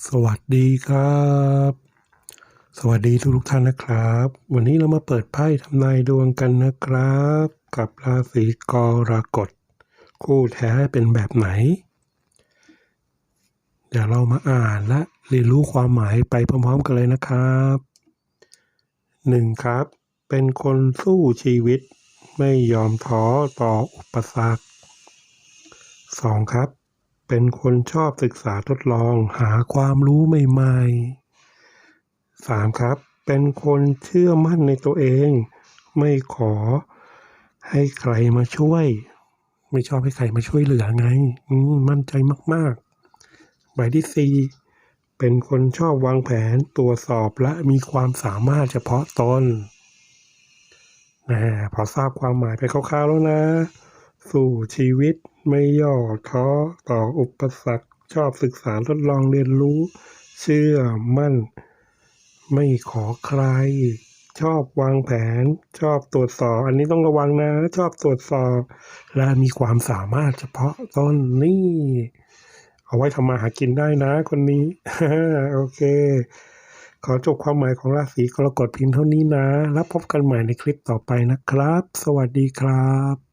สวัสดีครับ สวัสดีทุกทุกท่านนะครับ วันนี้เรามาเปิดไพ่ทำนายดวงกันนะครับ กับราศีกรกฎคู่แท้เป็นแบบไหน เดี๋ยวเรามาอ่านและเรียนรู้ความหมายไปพร้อมๆกันเลยนะครับหนึ่งครับ เป็นคนสู้ชีวิตไม่ยอมท้อต่ออุปสรรคสองครับ เป็นคนชอบศึกษาทดลองหาความรู้ใหม่ๆสามครับ เป็นคนเชื่อมั่นในตัวเอง ไม่ขอให้ใครมาช่วย ไม่ชอบให้ใครมาช่วยเหลือไงมมั่นใจมากๆ ใบที่สี่เป็นคนชอบวางแผนตรวจสอบและมีความสามารถเฉพาะตนนะพอทราบความหมายไปคร่าวๆแล้วนะ สู่ชีวิต ไม่ย่อท้อต่ออุปสรรค ชอบศึกษาทดลองเรียนรู้ เชื่อมั่น ไม่ขอใคร ชอบวางแผน ชอบตรวจสอบ อันนี้ต้องระวังนะ ชอบตรวจสอบ และมีความสามารถเฉพาะตนนี่ เอาไว้ทำมาหากินได้นะคนนี้โอเคขอจบความหมายของราศีกรกฎเพียงเท่านี้นะ แล้วพบกันใหม่ในคลิปต่อไปนะครับ สวัสดีครับ